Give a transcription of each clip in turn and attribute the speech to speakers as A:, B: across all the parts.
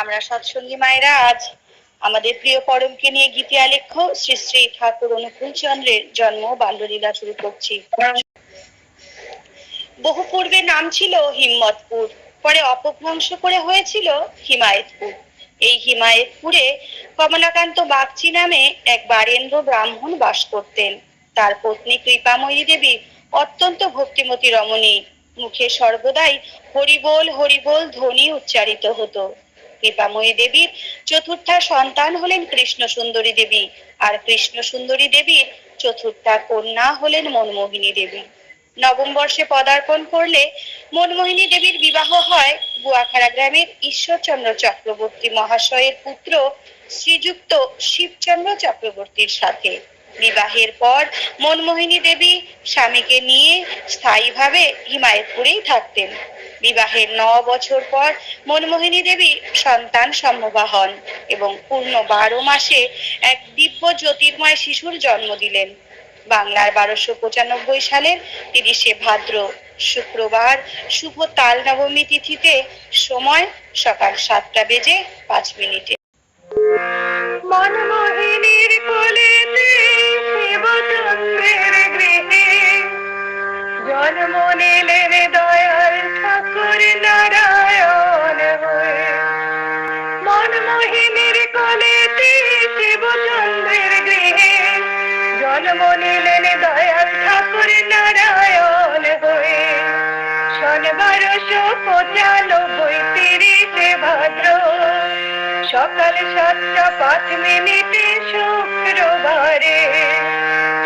A: আমরা সৎসঙ্গী মায়েরা আজ আমাদের প্রিয় পরমকে নিয়ে গীতি আলেখ্য শ্রী শ্রী ঠাকুর অনুকূল চন্দ্রের জন্ম বাল্যলীলা শুরু করছি। বহু পূর্বে নাম ছিল হিম্মতপুর, পরে অপভ্রংশ করে হয়েছিল হিমায়তপুর। এই হিমায়তপুরে কমলাকান্ত বাগচি নামে এক বারেন্দ্র ব্রাহ্মণ বাস করতেন। তার পত্নী কৃপাময়ী দেবী অত্যন্ত ভক্তিমতী রমণী। মুখে সর্বদাই হরিবোল হরিবোল ধ্বনি উচ্চারিত হতো। কৃপাময়ী দেবীর চতুর্থা সন্তান হলেন কৃষ্ণ সুন্দরী দেবী, আর কৃষ্ণ সুন্দরী দেবীর চতুর্থা কন্যা হলেন মনমোহিনী দেবী। নবম বর্ষে পদার্পণ করলে মনমোহিনী দেবীর বিবাহ হয় গুয়াখাড়া গ্রামের ঈশ্বরচন্দ্র চক্রবর্তী মহাশয়ের পুত্র শ্রীযুক্ত শিবচন্দ্র চক্রবর্তীর সাথে। বিবাহের পর মনমোহিনী দেবী স্বামীকে নিয়ে স্থায়ীভাবে হিমায়তপুরেই থাকতেন। বিবাহের ন বছর পর মনমোহিনী দেবী সন্তান সম্ভবা হন এবং পূর্ণ বারো মাসে এক দিব্য জ্যোতির্ময় শিশুর জন্ম দিলেন। বাংলার বারোশো পঁচানব্বই সালের তিরিশে ভাদ্র, শুক্রবার শুভ তাল নবমী তিথিতে সময় সকাল সাতটা বেজে পাঁচ মিনিটে।
B: মনমোহিনীর কোলেতে জন্ম নিলেন দয়াল ঠাকুর নারায়ণ হয়ে। মনমোহিনীর কোলেতে শিবচন্দ্রের গৃহে। জন্ম নিলেন দয়াল ঠাকুর নারায়ণ হয়ে। সন বারোশো পঁচানব্বই তিরিশে ভাদ্র। সকাল সাতটা পাঁচ মিনিটে শুক্রবারে।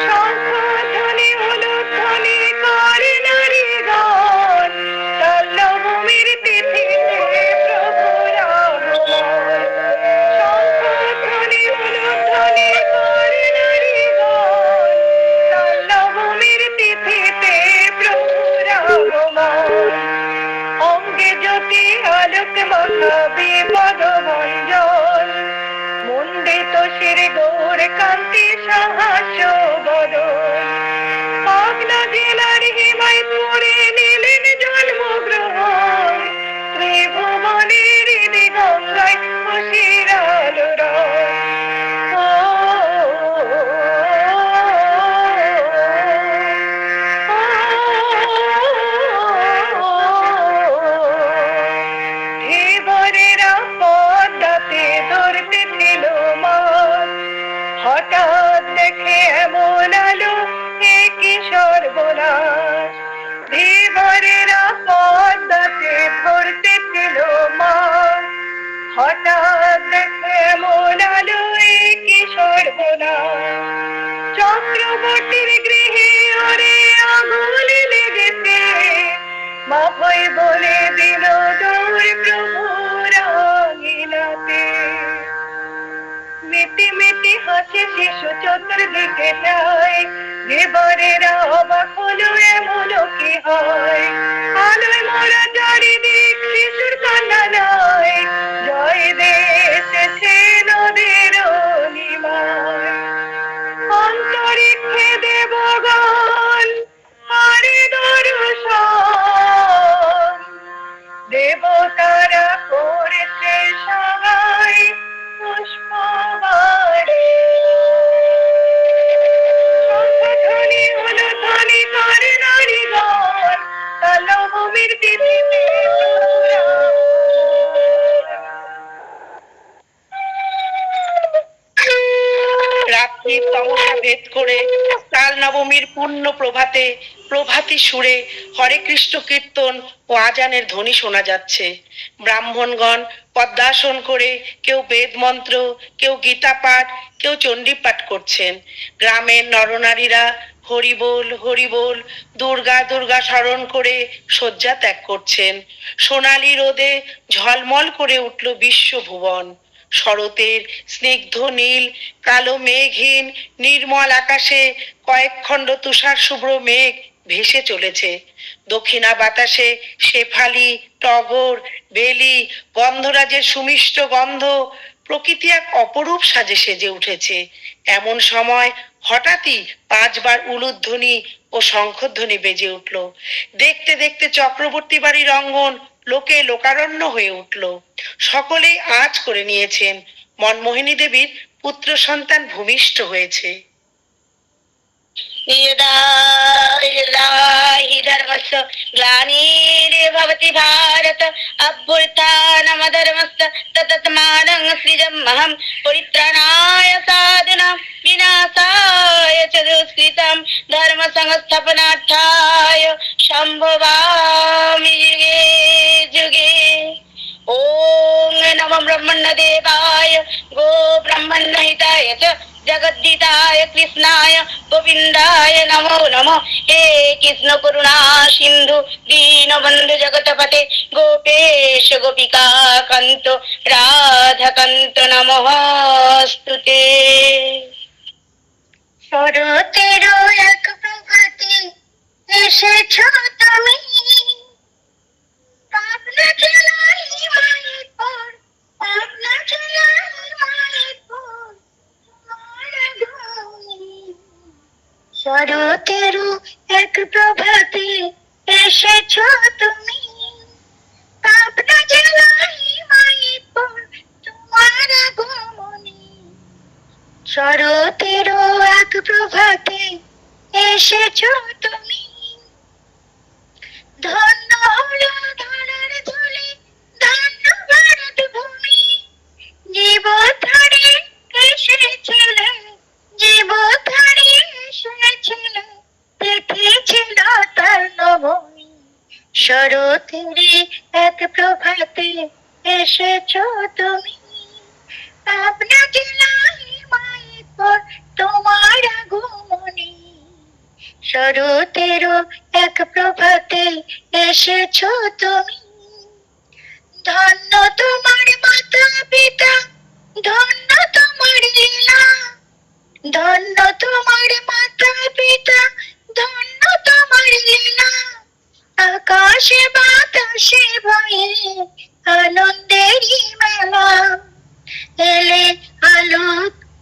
B: শঙ্খধ্বনি উলুধ্বনি করে নারীগণ তল্লভূমির তিথিতে প্রভুর আগমন। শঙ্খধ্বনি, উলুধ্বনি করে তিথিতে প্রভুর আগমন। অঙ্গে জ্যোতি, আলোক মাখা বিপদ ভঞ্জন মুন্ডিত শির গৌর, কান্তি সাহাস বদন জেলার হিমায়তপুরে নিলেন চক্রবর্তীর গৃহে ওরে আগুন লেগেছে। মা ভয় বলে দিল দৌড় প্রভুর আঙিনাতে। মিটি মিটি হাসে শিশু চতুর্দিকে যায়। দেবরেরা অবাক হলো, এমন কি হয়? আলোয় মোরা চারিদিক শিশুর কান্না নয়। জয় দে, এসেছে নদীর অন্তরিক্ষে দেবগণ আরে দর্শন। দেবতারা করেছে সবাই পুষ্পবাড়ি শঙ্খধ্বনি হলো ধ্বনি করে নারীগণ তলভূমির তিথিতে
A: তমসা ভেদ করে কাল নবমীর পূর্ণ প্রভাতে প্রভাতী সুরে হরে কৃষ্ণ কীর্তন ও আজানের ধ্বনি শোনা যাচ্ছে। ব্রাহ্মণগণ পদ্মাসন করে কেউ বেদ মন্ত্র, কেউ গীতা পাঠ, কেউ চণ্ডী পাঠ করছেন। গ্রামের নরনারীরা হরিবোল হরিবোল, দুর্গা দুর্গা স্মরণ করে শয্যা ত্যাগ করছেন। সোনালি রোদে ঝলমল করে উঠল বিশ্বভুবন শরতের স্নিগ্ধ নীল, কালো মেঘহীন, নির্মল আকাশে কয়েক খণ্ড তুষার শুভ্র মেঘ ভেসে চলেছে। দক্ষিণা বাতাসে শেফালি, টগর, বেলি, গন্ধরাজের সুমিষ্ট গন্ধ প্রকৃতি এক অপরূপ সাজে সেজে উঠেছে। এমন সময় হঠাৎই পাঁচবার উলুধ্বনি ও শঙ্খধ্বনি বেজে উঠল। দেখতে দেখতে চক্রবর্তী বাড়ির অঙ্গন
C: লোকে লোকারণ্য হয়ে উঠল। সকলেই আজ করে নিয়েছেন। মনমোহিনী দেবীর পুত্র সন্তান ভূমিষ্ঠ হয়েছে।
D: ധർമ്മസ് ഗ്ലാനീരഭവതി ഭാരത അഭ്യുത്ഥാനമധർമ്മസ് തതത്മാനം സൃജമഹം പരിത്രണായ സാധുനാം വിനാശായ ച ദുഷ്കൃതം ധർമ്മ സംസ്ഥാപനാർത്ഥായ ശംഭവാമി യുഗേ യുഗേ ഓം നമ ബ്രഹ്മണ്ണ ദേവായ ഗോ ബ്രഹ്മണ്ണ ഹിതായ ച জগদ্দিতায় কৃষ্ণায় গোবিন্দায় নমো নম। হে কৃষ্ণ করুণা সিন্ধু, দীনবন্ধু জগৎপতে গোপেশ গোপিকা কান্ত, রাধাকান্ত নমস্তুতে।
E: শরতের এক প্রভাতে এসেছ তুমি। পাবনা মায়ের পর, পাবনা মায়ের শরতেরও এক প্রভাতে এসেছ তুমি। পাবনা জেলার হিমালয় পর তোমার আগমনী। শরতেরও এক প্রভাতে এসেছ তুমি। ধন্য হলো ধরার ধুলি, ধন্য ভারত ভূমি জীব শরতেরই এক প্রভাতে এসেছ তুমি। পাবনা জেলায় মায়ের তোমার আগমনী। শরতেরও এক প্রভাতে এসেছ তুমি। ধন্য তোমার মাতা পিতা, ধন্য তোমার লীলা। ধন্য তোমার মাতা পিতা, ধন্য তোমার লীলা। আকাশে বাতাসে ভয়ে আনন্দের মেলা। এলে আলো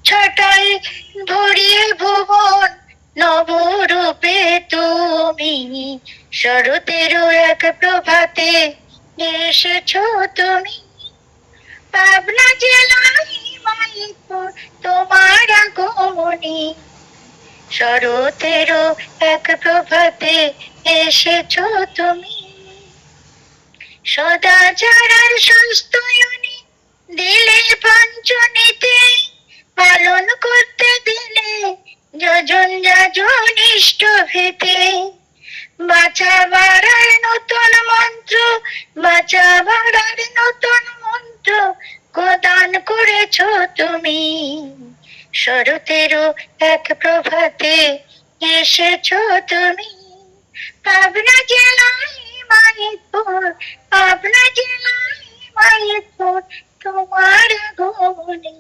E: ছটায় ভরিয়ে ভুবন নবরূপে তুমি। শরতেরও এক প্রভাতে এসেছ তুমি। পাবনা জেলায় মালিকপুর তোমার আগমনী। শরতেরও এক প্রভাতে এসেছ তুমি। সদাচার সুস্থয়নী দিলে পঞ্চনীতে পালন করতে দিলে যজন যাজন ইষ্ট ভেতে। বাঁচা বাড়ার নতুন মন্ত্র বাঁচা বাড়ার নতুন মন্ত্র প্রদান করেছ তুমি। শরতেরও এক প্রভাতে এসেছ তুমি। পাবনা জেলায় মানিকপুর পাবনা জেলায় মানিকপুর তোমার আগমনী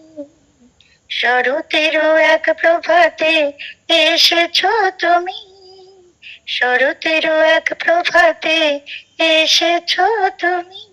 E: শরতেরও এক প্রভাতে এসেছ তুমি। শরতেরও এক প্রভাতে এসেছ তুমি।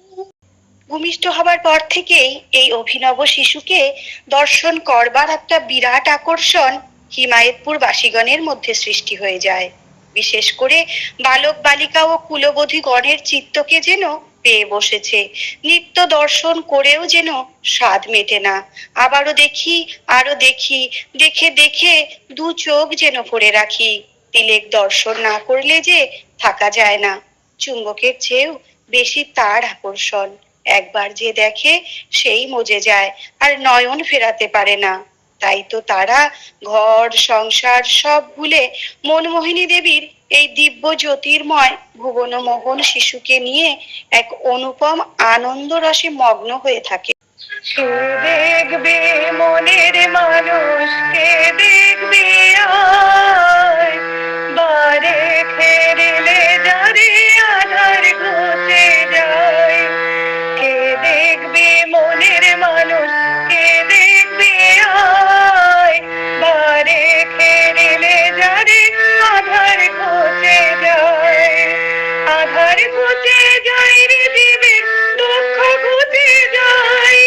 D: ভূমিষ্ঠ হবার পর থেকেই এই অভিনব শিশুকে দর্শন করবার একটা বিরাট আকর্ষণ হিমায়তপুর বাসীগণের মধ্যে সৃষ্টি হয়ে যায়। বিশেষ করে বালক বালিকা ও কুলবধূ গণের চিত্তকে যেন পেয়ে বসেছে। নিত্য দর্শন করেও যেন স্বাদ মেটে না। আবারও দেখি আরও দেখি, দেখে দেখে দু চোখ যেন ভরে রাখি। তিলেক দর্শন না করলে যে থাকা যায় না। চুম্বকের চেয়েও বেশি তার আকর্ষণ। একবার যে দেখে সেই মজে যায়, আর নয়ন ফেরাতে পারে না। তাই তো তারা ঘর, সংসার সব ভুলে মনমোহিনী দেবীর এই দিব্য জ্যোতির্ময় ভুবন মোহন শিশুকে নিয়ে এক অনুপম আনন্দ রসে মগ্ন হয়ে থাকে।
E: দেখবে মনের মানুষ কে দেখবে বারে ফেরিলে যারে আধার ঘুচে যায়। মনের মানুষ কে দেখবে আয়। বারে খেলে যারে আধার ঘুচে যায়। আধার ঘুচে যায় রে জীবের দুঃখ ঘুচে যায়।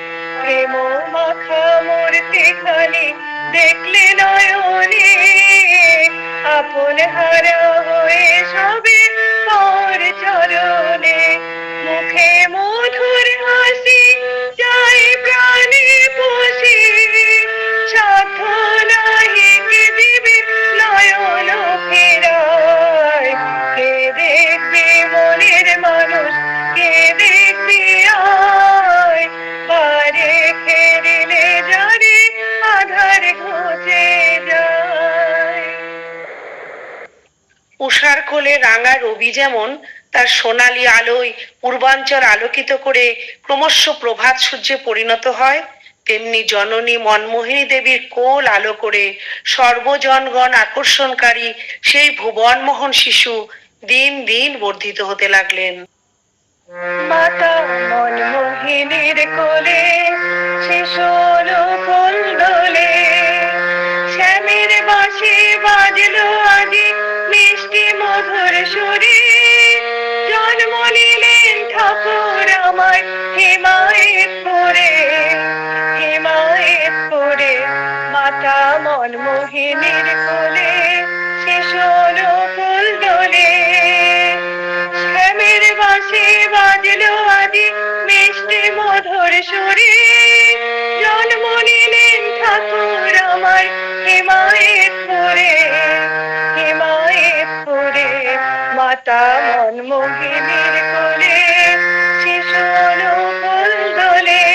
B: খালি দেখলে নয়নে আপন হারা হয়ে সবে পর চরণে। মুখে মধুর হাসি, যাই প্রাণে বসে
C: উষার কোলে রাঙা রবি যেমন, তার সোনালী আলোয় পূর্বাঞ্চল আলোকিত করে ক্রমশ প্রভাত সূর্যে পরিণত হয়, তেমনি জননী মনমোহিনী দেবীর কোল আলো করে সর্বজনগণ আকর্ষণকারী সেই ভুবনমোহন শিশু দিন দিন বর্ধিত হতে লাগলেন।
B: মাতা মনমোহিনীর কোলে শিশুর ফুল দোলে, শ্যামের বাঁশি বাজলো আজি। মিষ্টি মধুর সুরে জন্ম নিলেন ঠাকুর আমার হিমায়তপুরে হিমায়তপুরে। মাতা মনমোহিনীর কোলে শিশুর ফুল দোলে শ্যামের বাঁশি বাজলো আদি মিষ্টি মধুর সুরে জন্ম নিলেন ঠাকুর আমার হিমায়তপুরে। হিমায়তপুরে মাতা মনমোহিনীর কোলে শিশুর ফুল দোলে।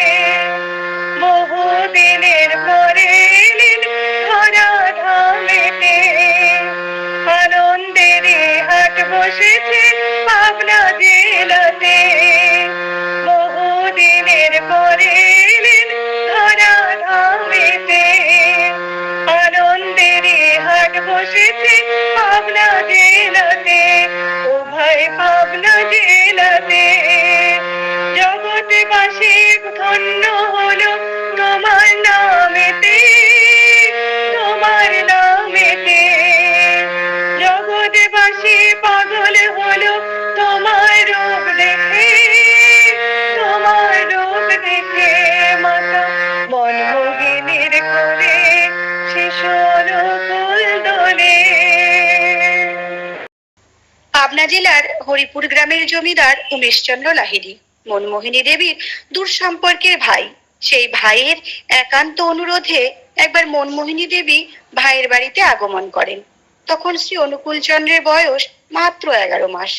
B: বহু দিনের পরে এলেন ধামেতে আনন্দের হাট বসেছে পাবনা জেলাতে। বহু দিনের পরে বসেছে পাবনা জেলাতে ও ভাই পাবনা জেলাতে। জগৎবাসী ধন্য হলো তোমার নামেতে তোমার নামেতে
A: জেলার হরিপুর গ্রামের জমিদার উমেশচন্দ্র লাহিড়ী। মনমোহিনী দেবীর দূর সম্পর্কের ভাই। সেই ভাইয়ের একান্ত অনুরোধে একবার মনমোহিনী দেবী ভাইয়ের বাড়িতে আগমন করেন। তখন শ্রী অনুকূল চন্দ্রের বয়স মাত্র এগারো মাস।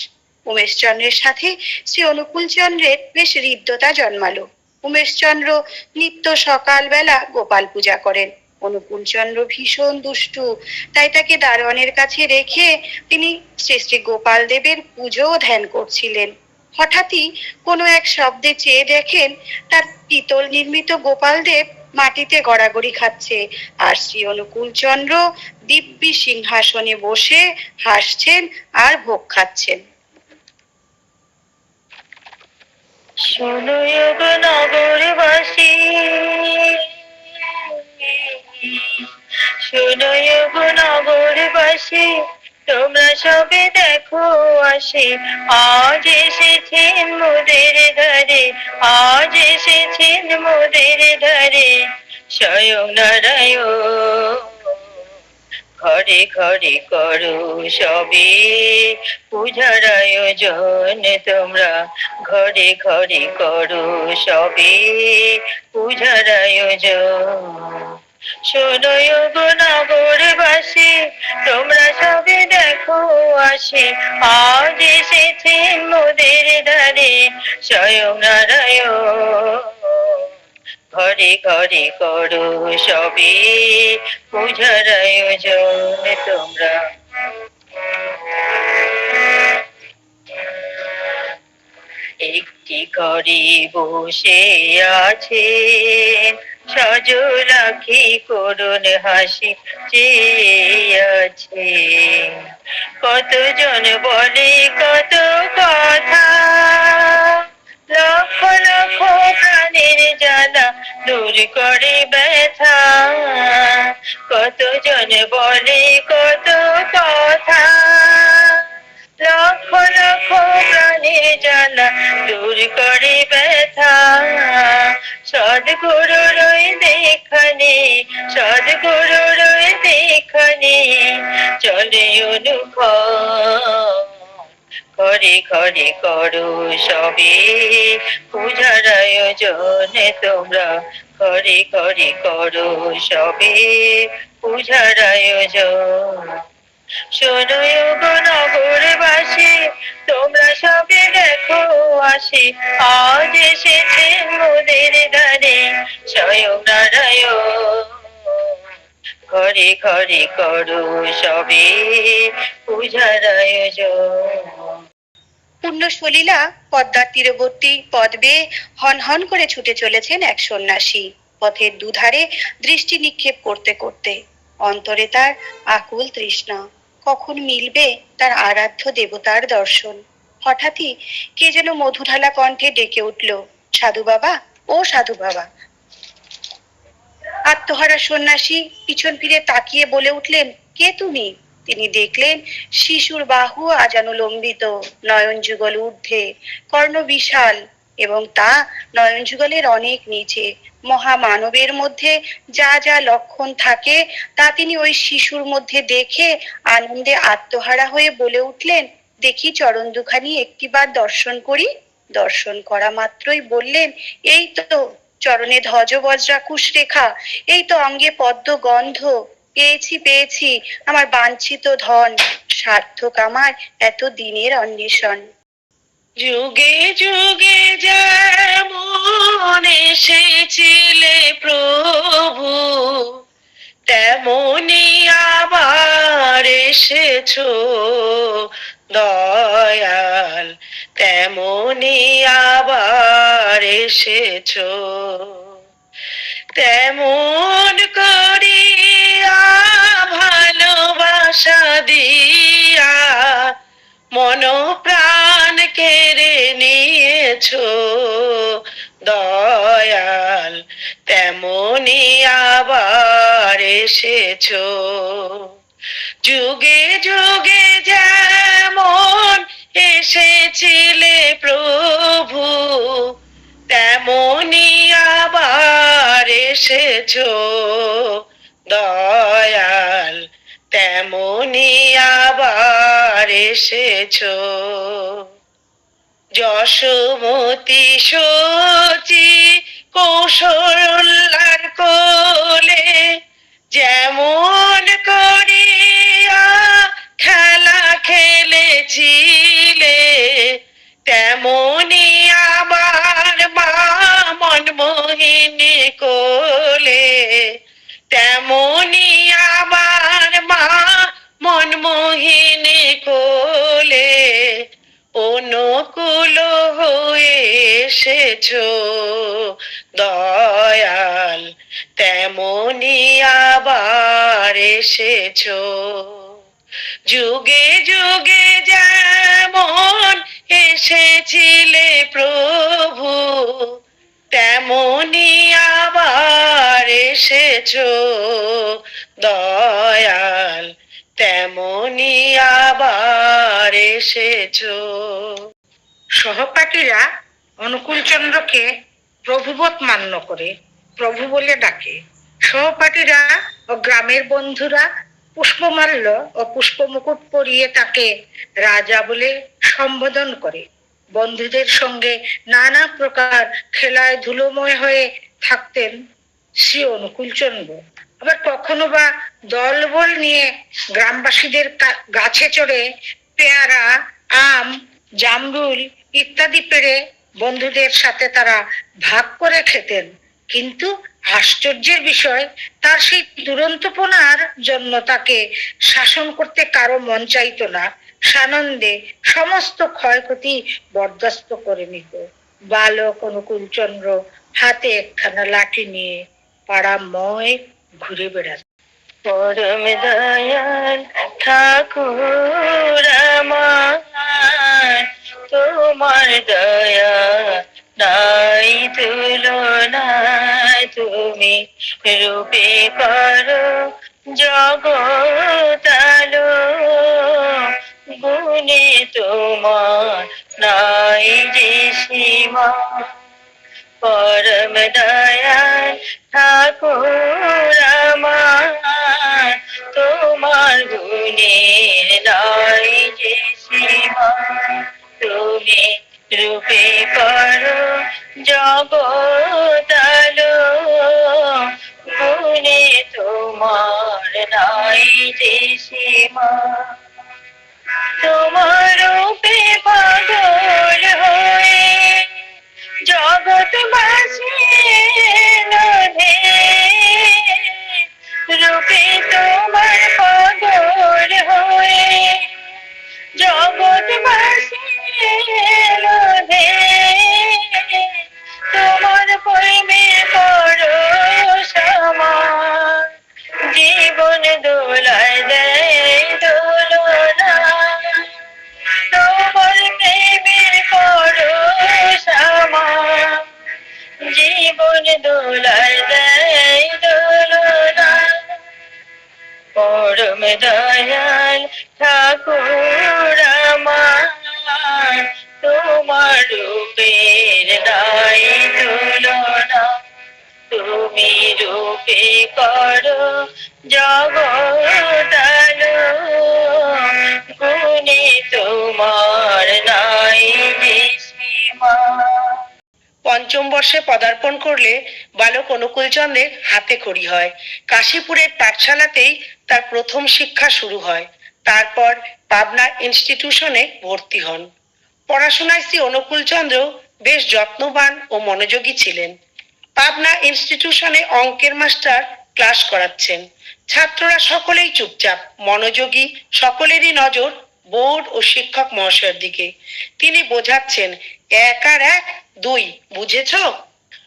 A: উমেশচন্দ্রের সাথে শ্রী অনুকূল চন্দ্রের বেশ হৃদ্যতা জন্মালো। উমেশচন্দ্র নিত্য সকালবেলা গোপাল পূজা করেন। অনুকূলচন্দ্র ভীষণ দুষ্টু। তাই তাকে দারোয়ানের কাছে রেখে তিনি শ্রী শ্রী গোপাল দেবের পুজো ধ্যান করছিলেন। হঠাৎই কোনো এক শব্দে চেয়ে দেখেন তার পিতল নির্মিত গোপাল দেব মাটিতে গড়াগড়ি খাচ্ছে আর শ্রী অনুকূল চন্দ্র দিব্যি সিংহাসনে বসে হাসছেন আর ভোগ খাচ্ছেন।
B: শোনো নগরবাসী শোনো গো নগরবাসী, তোমরা সবে দেখো আসে। আজ এসেছেন মোদের ধারে আজ এসেছেন মোদের ধারে স্বয়ং নারায়ণ, ঘরে ঘরে করো সবে। পূজার আয়োজন তোমরা, ঘরে ঘরে করো সবে। পূজার আয়োজন শোনো গো নগরবাসী তোমরা সবে দেখো আসে। আজ এসেছেন মোদের ধারে স্বয়ং নারায়ণ। ঘরে ঘরে করো সবে পূজার আয়োজন তোমরা। একটি করে বসে আছেন
F: সজলাখি করুন হাসি চেয়ে আছে। কতজন বলে কত কথা? লক্ষ লক্ষ প্রাণের জ্বালা দূর করে ব্যথা। কতজন বলে কত কথা? লক্ষ লক্ষ জ্বালা দূর করে ব্যথা। সদগুরু রয়ে দেখানে, সদগুরু রয়ে দেখানে, চলে অনুভব ঘরে ঘরে করো সবে, পূজার আয়োজনে তোমরা ঘরে ঘরে করো সবে, পূজার আয়োজন। শোনো নগরবাসী, তোমরা সবে দেখো আজ এসেছে মোদের স্বয়ং নারায়ণ। ঘরে ঘরে করো সবে পূজার আয়োজন।
A: পূর্ণ সলীলা পদ্মার তীরবর্তী পদ হন হন করে ছুটে চলেছেন এক সন্ন্যাসী। পথের দুধারে দৃষ্টি নিক্ষেপ করতে করতে অন্তরে তার আকুল তৃষ্ণা। কখন মিলবে তার আরাধ্য দেবতার দর্শন। হঠাৎই কে যেন মধুঢালা কণ্ঠে ডেকে উঠল, সাধু বাবা? ও সাধু বাবা। আত্মহারা সন্ন্যাসী পিছন ফিরে তাকিয়ে বলে উঠলেন, কে তুমি? তিনি দেখলেন, শিশুর বাহু আজানো লম্বিত, নয়ন যুগল ঊর্ধ্বে, কর্ণ বিশাল, এবং তা নয়ন যুগলের অনেক নিচে। মহামানবের মধ্যে যা যা লক্ষণ থাকে, তা তিনি ওই শিশুর মধ্যে দেখে আনন্দে আত্মহারা হয়ে বলে উঠলেন, দেখি চরণ দুখানি একটিবার দর্শন করি। দর্শন করা মাত্রই বললেন, এই তো চরণে ধ্বজ বজ্রাকুশ রেখা, এই তো অঙ্গে পদ্ম গন্ধ, পেয়েছি পেয়েছি, আমার বাঞ্ছিত ধন, সার্থক আমার এত দিনের অন্বেষণ।
C: যুগে যুগে যেমন এসেছিলে প্রভু, তেমনি আবার এসেছ। দয়াল, তেমনি আবার এসেছ। তেমন করিয়া ভালোবাসা দিয়া মন প্রাণ কেড়ে নিয়েছো। দয়াল, তেমনি আবার এসেছ। যুগে যুগে যেমন এসেছিলে প্রভু, তেমনি আবার এসেছ। দয়াল এসেছ। যশোমতি সচি কৌশলার কোলে যেমন করিয়া খেলা খেলেছিলে, তেমনি আমার মা মনমোহিনী কোলে, তেমনি আমার মা মনমোহিনী কোলে অনুকূল হয়ে এসেছ। দয়াল তেমনি আবার এসেছ। যুগে যুগে যেমন এসেছিলে প্রভু, তেমনি আবার এসেছ। দয়াল তেমনি আবার এসেছ।
G: সহপাঠীরা অনুকূলচন্দ্রকে প্রভুবৎ মান্য করে, প্রভু বলে ডাকে। সহপাঠীরা ও গ্রামের বন্ধুরা পুষ্পমাল্য ও পুষ্পমুকুট পরিয়ে তাকে রাজা বলে সম্বোধন করে। বন্ধুদের সঙ্গে নানা প্রকার খেলায় ধুলোময় হয়ে থাকতেন শ্রী অনুকূলচন্দ্র আবার কখনো বা দলবল নিয়ে গ্রামবাসীদের গাছে চড়ে পেয়ারা, আম, জামরুল ইত্যাদি পেড়ে বন্ধুদের সাথে তারা ভাগ করে খেতেন। কিন্তু আশ্চর্যের বিষয়, তার সেই দুরন্তপনার জন্য তাকে শাসন করতে কারও মন চাইত না। সানন্দে সমস্ত ক্ষয়ক্ষতি বরদাস্ত করে নিত। বালক অনুকূলচন্দ্র হাতে একখানা লাঠি নিয়ে পাড়াময় ঘুরে বেড়াচ্ছে
F: পরম দয়াল ঠাকুর তোমার দয়া নাই, তুলনায় তুমি রূপে করো জগতালো গুণে তোমার নাই যে সীমা। পরম দয়াল ঠাকুর তোমার গুণের নাই যে তুমি রূপে করো জগতালো গুণে তোমার নাই যে তোমার রূপে পাগল হয়ে জগৎ বাসে রূপে তোমার পদর হয়ে জগৎ দোলায় দেয় দোলনা পরম দয়াল ঠাকুর আমার তোমার রূপের নাই তুলনা তুমি রূপে করো
C: পঞ্চম বর্ষে পদার্পণ করলে বালক অনুকূলচন্দ্রের হাতে খড়ি হয়। কাশীপুরের পাঠশালাতেই তার প্রথম শিক্ষা শুরু হয়। তারপর পাবনা ইনস্টিটিউশনে ভর্তি হন। পড়াশোনায় শ্রী অনুকূলচন্দ্র বেশ যত্নবান ও মনোযোগী ছিলেন। পাবনা ইনস্টিটিউশনে অঙ্কের মাস্টার ক্লাস করাচ্ছেন। ছাত্ররা সকলেই চুপচাপ, মনোযোগী, সকলেরই নজর বোর্ড ও শিক্ষক মহাশয়ের দিকে। তিনি বোঝাচ্ছেন এক আর এক, দুই, বুঝেছ?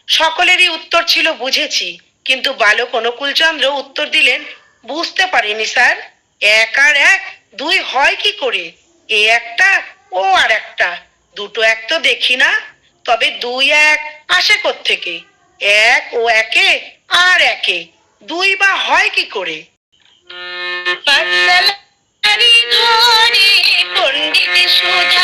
C: সকলেরই উত্তর ছিল বুঝেছি, কিন্তু বালক অনুকূলচন্দ্র উত্তর দিলেন, বুঝতে পারিনি স্যার, এক আর এক, দুই হয় কি করে? এ একটা, ও আর একটা, দুটো এক তো দেখি না, তবে দুই এক আসে থেকে এক ও একে, আর একে, দুই বা হয় কি করে?
F: পাঠশালারি পণ্ডিত সুধা